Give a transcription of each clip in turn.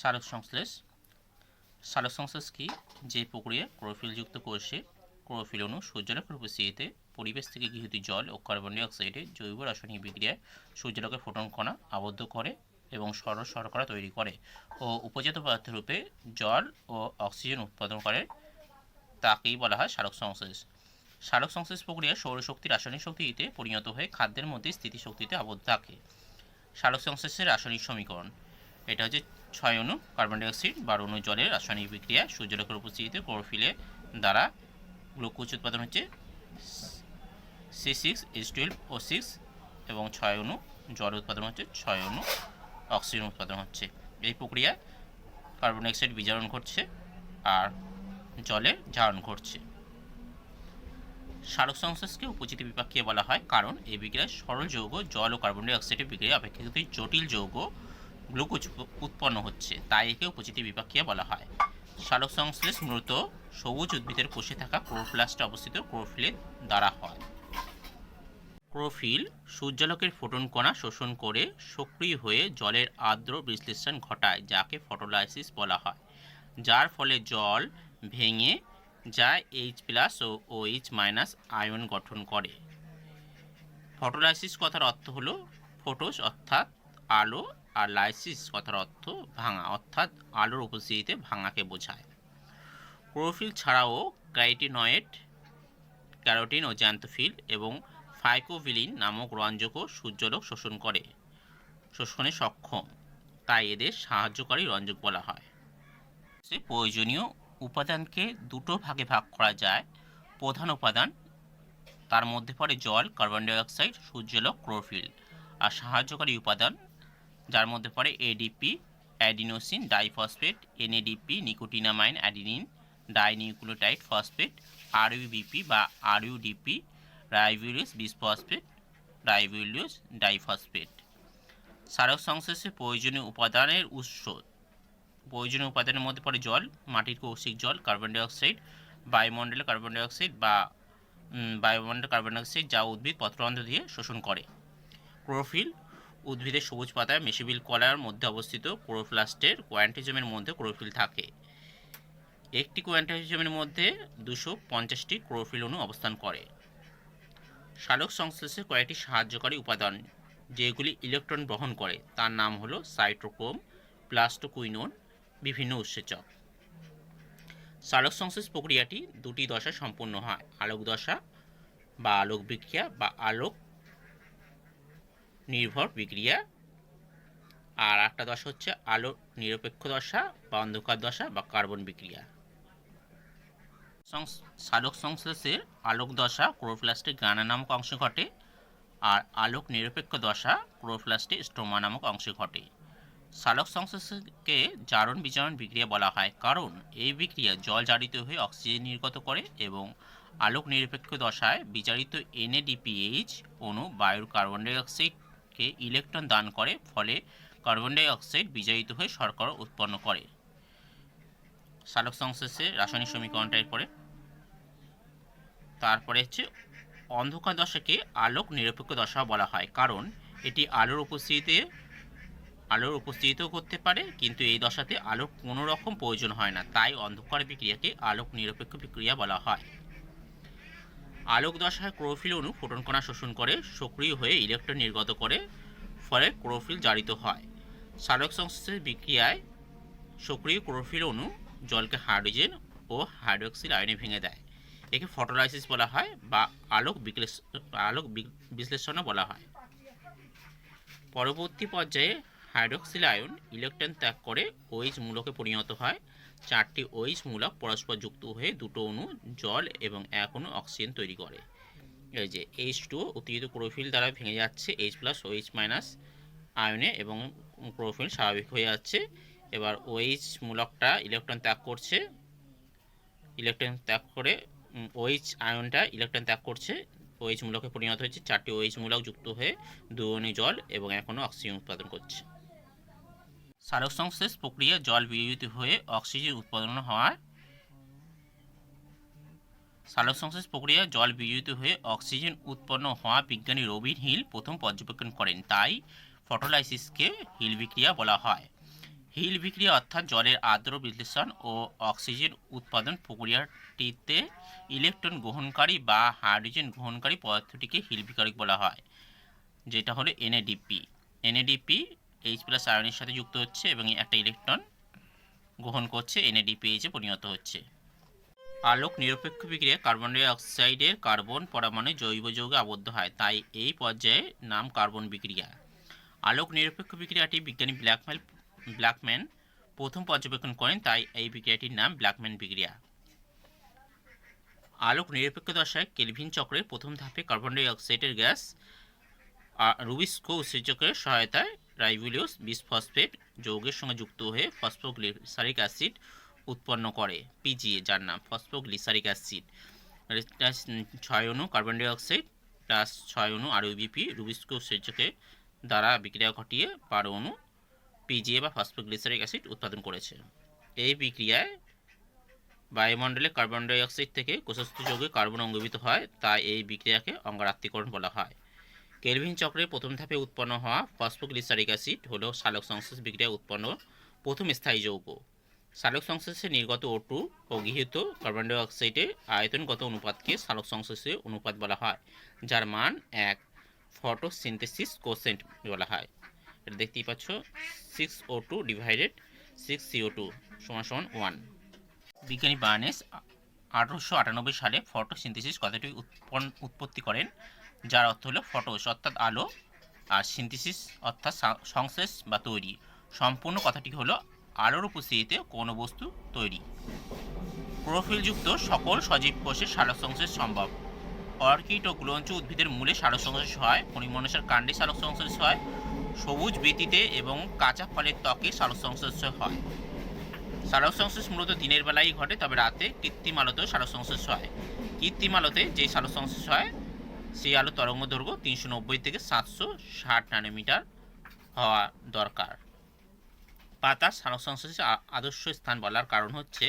সালোক সংশ্লেষ। সালোক সংশ্লেষ কি? যে প্রক্রিয়া ক্লোরোফিলযুক্ত কোষে ক্লোরোফিল অণু সূর্যালোকের উপস্থিতিতে পরিবেশ থেকে গৃহীত জল ও কার্বন ডাই অক্সাইডে জৈব রাসায়নিক বিক্রিয়ায় সূর্যালোকের ফোটন কণা আবদ্ধ করে এবং সরল শর্করা তৈরি করে ও উপজাত পদার্থ রূপে জল ও অক্সিজেন উৎপাদন করে। তাকেই বলা হয় সারক সংশ্লেষ। সারক সংশ্লেষ প্রক্রিয়া সৌরশক্তি রাসায়নিক শক্তিতে পরিণত হয়ে খাদ্যের মধ্যে স্থিতিশক্তিতে আবদ্ধ থাকে। সারক সংশ্লেষের রাসায়নিক সমীকরণ। এটা হচ্ছে ছয় অণু কার্বন ডাইঅক্সাইড বারো অণু জলের রাসায়নিক বিক্রিয়া সূর্যালোকের উপস্থিতিতে ক্লোরোফিলের দ্বারা গ্লুকোজ উৎপাদন হচ্ছে C six H twelve O six এবং ছয় অণু জল উৎপাদন হচ্ছে ছয় অণু অক্সিজেন উৎপাদন হচ্ছে। এই প্রক্রিয়ায় কার্বন ডাইঅক্সাইড বিজারণ ঘটছে আর জলের জারণ ঘটছে। সালোক সংশ্লেষকে উপচিতি বিপাকীয় বলা হয় কারণ এই বিক্রিয়ায় সরল যৌগ জল ও কার্বন ডাই অক্সাইডের বিক্রিয়া অপেক্ষাকৃত জটিল যৌগ গ্লুকোজ উৎপন্ন হচ্ছে, তাই একে উপচিতি বিপাকীয় বলা হয়। সালোক সংশ্লেষ মূলত সবুজ উদ্ভিদের কোষে থাকা ক্লোরোপ্লাস্টে অবস্থিত ক্লোরোফিলের দ্বারা হয়। ক্লোরোফিল সূর্যালোকের ফোটন কণা শোষণ করে সক্রিয় হয়ে জলের আর্দ্র বিশ্লেষণ ঘটায়, যাকে ফটোলাইসিস বলা হয়। যার ফলে জল ভেঙে যা H plus O H minus ion গঠন করে। ফটোলাইসিস কথার অর্থ হলো ফটোস, অর্থাৎ আলো আর লাইসিস কথার অর্থ ভাঙা, অর্থাৎ আলোর উপস্থিতিতে ভাঙাকে বোঝায়। ক্লোরোফিল ছাড়াও ক্রাইটিনয়েড ক্যারোটিন ও জ্যান্থোফিল এবং ফাইকোভিলিন নামক রঞ্জকও সূর্যলোক শোষণ করে, শোষণে সক্ষম। তাই এদের সাহায্যকারী রঞ্জক বলা হয়। সে প্রয়োজনীয় উপাদানকে দুটো ভাগে ভাগ করা যায়। প্রধান উপাদান, তার মধ্যে পড়ে জল, কার্বন ডাই অক্সাইড সূর্যালোক, ক্লোরোফিল। আর সাহায্যকারী উপাদান যার মধ্যে পড়ে ADP adenosine diphosphate NADP nicotinamide adenine dinucleotide phosphate RuBP বা আরইউডিপি রাইভিউলিয়াস বিসফসফেট রাইভিউলিয়াস ডাইফসফেট সারক সংশ্লেষে প্রয়োজনীয় উপাদানের উৎস। প্রয়োজনীয় উপাদানের মধ্যে পড়ে জল, মাটির কৌশিক জল কার্বন ডাইঅক্সাইড বায়ুমণ্ডলে কার্বন ডাইঅক্সাইড বা বায়ুমণ্ডলে কার্বন ডাইঅক্সাইড যা উদ্ভিদ পত্ররন্ধ্র দিয়ে শোষণ করে। ক্লোরোফিল উদ্ভিদের সবুজ পাতায় মেশিবিল কলার মধ্যে অবস্থিত ক্লোরোপ্লাস্টের কোয়ান্টিজমের মধ্যে ক্লোরোফিল থাকে। একটি কোয়ান্টিজমের মধ্যে দুশো পঞ্চাশটি ক্লোরোফিল অণু অবস্থান করে। সালোক সংশ্লেষে কয়েকটি সাহায্যকারী উপাদান, যেগুলি ইলেকট্রন বহন করে, তার নাম হলো সাইটোক্রোম, প্লাস্টোকুইনোন, বিভিন্ন উৎসেচক। সালোক সংশ্লেষ প্রক্রিয়াটি দুটি দশায় সম্পন্ন হয় আলোক দশা বা আলোক বিক্রিয়া বা আলোক নির্ভর বিক্রিয়া। আর একটা দশা হচ্ছে আলো নিরপেক্ষ দশা বা অন্ধকার দশা বা কার্বন বিক্রিয়া। সালোক সংশ্লেষের আলোক দশা ক্লোরোপ্লাস্টে গানা নামক অংশে ঘটে আর আলোক নিরপেক্ষ দশা ক্লোরোপ্লাস্টে স্টোমা নামক অংশে ঘটে। সালোক সংশ্লেষকে জারণ বিজারণ বিক্রিয়া বলা হয় কারণ এই বিক্রিয়া জল জারিত হয়ে অক্সিজেন নির্গত করে এবং আলোক নিরপেক্ষ দশায় বিচারিত এনএডিপিএইচ অণু বায়ুর কার্বন ডাই অক্সাইডকে ইলেকট্রন দান করে, ফলে কার্বন ডাই অক্সাইড বিজারিত হয়ে শর্করা উৎপন্ন করে। সালোক সংশ্লেষে রাসায়নিক সমীকরণটা এরপরে। তারপরে হচ্ছে অন্ধকার দশাকে আলোক নিরপেক্ষ দশা বলা হয়, কারণ এটি আলোর উপস্থিতিতে, আলোর উপস্থিতিও করতে পারে, কিন্তু এই দশাতে আলোর কোনো রকম প্রয়োজন হয় না, তাই অন্ধকার বিক্রিয়াকে আলোক নিরপেক্ষ বিক্রিয়া বলা হয়। আলোক দশায় ক্লোরোফিল অণু ফোটন কণা শোষণ করে সক্রিয় হয়ে ইলেকট্রন নির্গত করে, ফলে ক্লোরোফিল জারিত হয়। সালোক সংশ্লেষের বিক্রিয়ায় সক্রিয় ক্লোরোফিল অণু জলকে হাইড্রোজেন ও হাইড্রোক্সিল আয়নে ভেঙে দেয়। একে ফটোলাইসিস বলা হয় বা আলোক বিক্লেষ, আলোক বিশ্লেষণও বলা হয়। পরবর্তী পর্যায়ে হাইড্রোক্সিল আয়ন ইলেকট্রন ত্যাগ করে ওইচ মূলকে পরিণত হয়। চারটি ওইচ মূলক পরস্পর যুক্ত হয়ে দুটো অণু, জল এবং এক অণু অক্সিজেন তৈরি করে। এই যে এইচ টু অতিরিক্ত ক্লোরোফিল দ্বারা ভেঙে যাচ্ছে H plus O H minus আয়নে এবং ক্লোরোফিল স্বাভাবিক হয়ে যাচ্ছে। এবার ওইচ মূলকটা ইলেকট্রন ত্যাগ করছে ইলেকট্রন ত্যাগ করে ওইচ আয়নটা ইলেকট্রন ত্যাগ করছে। ওইচ মূলকে পরিণত হয়েছে, চারটি ওইচ মূলক যুক্ত হয়ে দুয়নি জল এবং এখনও অক্সিজেন উৎপাদন করছে। সালোক সংশ্লেষ প্রক্রিয়া জল বিয়োজিত হয়ে অক্সিজেন উৎপাদন হওয়ার সালোক সংশ্লেষ প্রক্রিয়া জল বিয়োজিত হয়ে অক্সিজেন উৎপন্ন হওয়া বিজ্ঞানী রবিন হিল প্রথম পর্যবেক্ষণ করেন, তাই ফটোলাইসিসকে হিল বিক্রিয়া বলা হয়। হিল বিক্রিয়া অর্থাৎ জলের আর্দ্র বিশ্লেষণ ও অক্সিজেন উৎপাদন প্রক্রিয়াটিতে ইলেকট্রন গ্রহণকারী বা হাইড্রোজেন গ্রহণকারী পদার্থটিকে হিল বিকারক বলা হয়, যেটা হলো এনএডিপি। এনএডিপি এইচ প্লাস আয়নের সাথে যুক্ত হচ্ছে এবং একটা ইলেকট্রন গ্রহণ করছে এনএডিপিএইচে পরিণত হচ্ছে। আলোক নিরপেক্ষ বিক্রিয়া কার্বন ডাই অক্সাইডের কার্বন পরমাণু জৈব যৌগে আবদ্ধ হয়, তাই এই পর্যায়ে নাম কার্বন বিক্রিয়া। আলোক নিরপেক্ষ বিক্রিয়াটি বিজ্ঞানী ব্ল্যাকমেল, ব্ল্যাকম্যান প্রথম পর্যবেক্ষণ করেন, তাই এই বিক্রিয়াটির নাম ব্ল্যাকম্যান বিক্রিয়া। আলোক নিরপেক্ষ দশায় কেলভিন চক্রের প্রথম ধাপে কার্বন ডাই অক্সাইডের গ্যাস রুবিস্কো উৎসেচকের সহায়তায় রাইবুলিয়াস বিসফসফেট যৌগের সঙ্গে যুক্ত হয়ে ফসফোগ্লিসারিক অ্যাসিড উৎপন্ন করে। পিজিএ যার নাম ফসফোগ্লিসারিক অ্যাসিড। ছয় অণু কার্বন ডাইঅক্সাইড প্লাস ছয় অণু আর ইউবিপি রুবিস্কো উৎসেচকে দ্বারা বিক্রিয়া ঘটিয়ে বারো অণু পিজিএ বা ফসফোগ্লিসারিক অ্যাসিড উৎপাদন করেছে। এই বিক্রিয়ায় বায়ুমণ্ডলে কার্বন ডাইঅক্সাইড থেকে কোষস্থ যৌগে কার্বন অঙ্গীভূত হয়, তাই এই বিক্রিয়াকে অঙ্গারাত্মীকরণ বলা হয়। কেলভিন চক্রের প্রথম ধাপে উৎপন্ন হওয়া ফসফোগ্লিসারিক অ্যাসিড হলো সালোক সংশ্লেষ বিক্রিয়া উৎপন্ন প্রথম স্থায়ী যৌগ। সালোক সংশ্লেষে নির্গত ও টু ও গৃহীত কার্বন ডাই অক্সাইডের আয়তনগত অনুপাতকে সালোক সংশ্লেষের অনুপাত বলা হয়, যার মান এক। ফটোসিনথেসিস কোসেন্ট বলা হয়। এটা দেখতেই পাচ্ছ six O two divided six CO two সমান সমান ওয়ান বিজ্ঞানী বার্নেস আঠারোশো আটানব্বই সালে ফটোসিনথেসিস কথাটি উৎপন্ন উৎপত্তি করেন? যার অর্থ হলো ফটোস, অর্থাৎ আলো আর সিনথেসিস, অর্থাৎ সংশ্লেষ বা তৈরি। সম্পূর্ণ কথাটি হলো আলোর উপস্থিতিতে কোনো বস্তু তৈরি। প্রোফিলযুক্ত সকল সজীব কোষে সালোক সংশ্লেষ সম্ভব। অর্কিড ও গুলঞ্চ উদ্ভিদের মূলে সালোক সংশ্লেষ হয় পরিমনসার কাণ্ডে সালোক সংশ্লেষ হয়, সবুজ বৃতিতে এবং কাঁচা ফলের ত্বকে সালোক সংশ্লেষ হয়। সালোক সংশ্লেষ মূলত দিনের বেলায় ঘটে, তবে রাতে কৃত্রিম আলোতেও সালোক সংশ্লেষ হয়। কৃত্রিম আলোতে যে সালোক সংশ্লেষ হয় সেই আলো তরঙ্গ দৈর্ঘ্য তিনশো নব্বই থেকে সাতশো ষাট ন্যানোমিটার হওয়া দরকার। পাতার সালোক সংশ্লেষে আদর্শ স্থান বলার কারণ হচ্ছে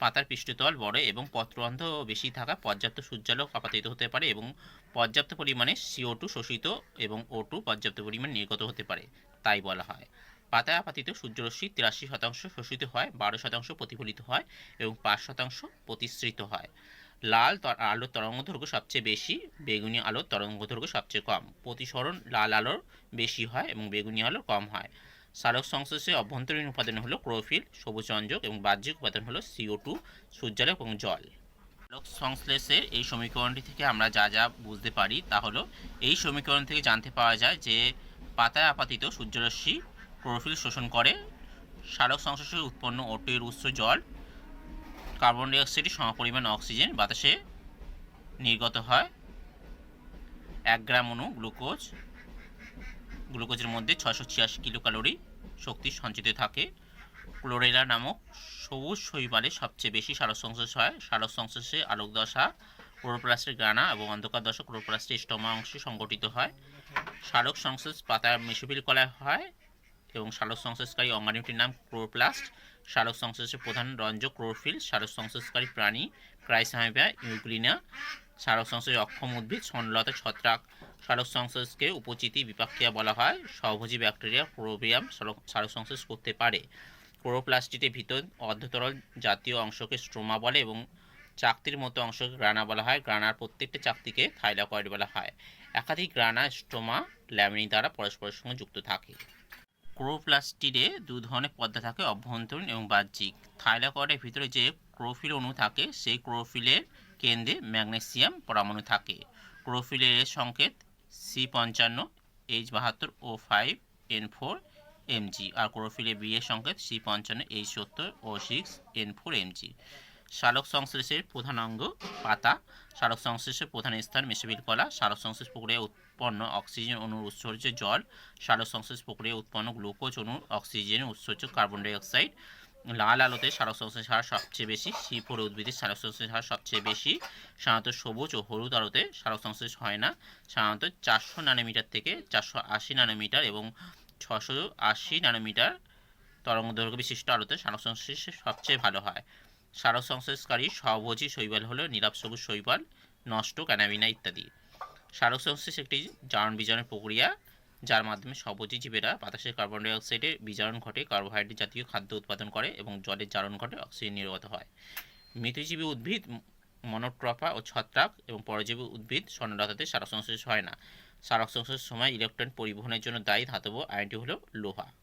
পাতার পৃষ্ঠতল বড় এবং পত্রবন্ধ বেশি থাকা পর্যাপ্ত সূর্যালোক আপাতিত হতে পারে এবং পর্যাপ্ত পরিমাণে সিও টু শোষিত এবং ও টু পর্যাপ্ত পরিমাণে নির্গত হতে পারে, তাই বলা হয়। পাতায় আপাতিত সূর্যরশ্মি তিরাশি শতাংশ শোষিত হয়, বারো শতাংশ প্রতিফলিত হয় এবং পাঁচ শতাংশ প্রতিসৃত হয়। লাল আলোর তরঙ্গদৈর্ঘ্য সবচেয়ে বেশি, বেগুনি আলোর তরঙ্গদৈর্ঘ্য সবচেয়ে কম। প্রতিসরণ লাল আলোর বেশি হয় এবং বেগুনি আলোর কম হয়। সালোক সংশ্লেষে অভ্যন্তরীণ উপাদান হলো ক্লোরোফিল সবুজ রঞ্জক এবং বাহ্যিক উপাদান হলো সিও টু সূর্যালোক এবং জল। সালোক সংশ্লেষের এই সমীকরণটি থেকে আমরা যা যা বুঝতে পারি তা হলো, এই সমীকরণ থেকে জানতে পাওয়া যায় যে পাতায় আপাতিত সূর্যরশ্মি ক্লোরোফিল শোষণ করে। সালোক সংশ্লেষে উৎপন্ন ওটের উৎস জল কার্বন ডাইঅক্সাইডের সমপরিমাণ অক্সিজেন বাতাসে নির্গত হয়। এক গ্রাম অণু গ্লুকোজ। গ্লুকোজের মধ্যে ছশো ছিয়াশি কিলো ক্যালোরি শক্তি সঞ্চিত থাকে। ক্লোরেলা নামক সবুজ শৈবালে সবচেয়ে বেশি সালোক সংশ্লেষ হয়। সালোক সংশ্লেষে আলোক দশা ক্লোরোপ্লাস্টের গ্রানা এবং অন্ধকার দশা ক্লোরোপ্লাস্টের স্টোমা অংশে সংগঠিত হয়। সালোক সংশ্লেষ পাতার মেসোফিল কলায় হয় এবং সালোক সংশ্লেষকারী অঙ্গাণুটির নাম ক্লোরোপ্লাস্ট। সালোক সংশ্লেষের প্রধান রঞ্জক ক্লোরোফিল সালোক সংশ্লেষকারী প্রাণী ক্রাইসামিবা ইউগ্লিনা সালোক সংশ্লেষের অক্ষম উদ্ভিদ সনলতা ছত্রাক সালোক সংশ্লেষকে উপচিতি বিপাক্রিয়া বলা হয়, সহভোজী ব্যাকটেরিয়া ক্লোরোবিয়াম সালোক সংশ্লেষ করতে পারে। ক্লোরোপ্লাস্টিতে ভিতর অর্ধতরল জাতীয় অংশকে স্ট্রোমা বলে এবং চাকতির মতো অংশকে গ্রানা বলা হয়। গ্রানার প্রত্যেকটা চাকতিকে থাইলাকয়েড বলা হয়। একাধিক গ্রানা স্ট্রোমা ল্যামিনি দ্বারা পরস্পরের সঙ্গে যুক্ত থাকে। ক্লোরোপ্লাস্টিডে দু ধরনের পর্দা থাকে, অভ্যন্তরীণ এবং বাহ্যিক। থাইলাকয়েডের ভিতরে যে ক্লোরোফিল অণু থাকে, সেই ক্লোরোফিলের কেন্দ্রে ম্যাগনেসিয়াম পরমাণু থাকে। ক্লোরোফিলের সংকেত সি পঞ্চান্ন, এইচ বাহাত্তর O five N four Mg আর ক্লোরোফিলের বি এর সংকেত সি পঞ্চান্ন, এইচ সত্তর O six N four Mg সালোক সংশ্লেষের প্রধান অঙ্গ, পাতা। সালোক সংশ্লেষের প্রধান স্থান মেসোবিল কলা। সালোক সংশ্লেষ প্রক্রিয়ায় উৎপন্ন অক্সিজেন অণুর উৎস জল। সালোক সংশ্লেষ প্রক্রিয়ায় উৎপন্ন গ্লুকোজ অণুর অক্সিজেনের উৎস হচ্ছে কার্বন ডাইঅক্সাইড লাল আলোতে সালোক সংশ্লেষ হার সবচেয়ে বেশি। সি উদ্ভিদের সালোক সংশ্লেষ হার সবচেয়ে বেশি। সাধারণত সবুজ ও হলুদ আলোতে সালোক সংশ্লেষ হয় না। সাধারণত চারশো ন্যানোমিটার থেকে চারশো আশি ন্যানোমিটার এবং ছশো আশি ন্যানোমিটার তরঙ্গদৈর্ঘ্য বিশিষ্ট আলোতে সালোক সংশ্লেষ সবচেয়ে ভালো হয়। সালোক সংশ্লেষকারী সহভোজী শৈবাল হলো নীলাভ সবুজ শৈবাল, নষ্ট, ক্যানাবিনা ইত্যাদি। সালোক সংশ্লেষ একটি জারণ বিজারণের প্রক্রিয়া, যার মাধ্যমে সবজি জীবেরা বাতাসের কার্বন ডাই অক্সাইডের বিজারণ ঘটে কার্বোহাইড্রেট জাতীয় খাদ্য উৎপাদন করে এবং জলের জারণ ঘটে অক্সিজেন নির্গত হয়। মৃতজীবী উদ্ভিদ মনোট্রপা ও ছত্রাক এবং পরজীবী উদ্ভিদ স্বর্ণলতাতে সারক সংশ্লেষ হয় না। সারক সংশ্লেষের সময় ইলেকট্রন পরিবহনের জন্য দায়ী ধাতব আয়নটি হলো লোহা।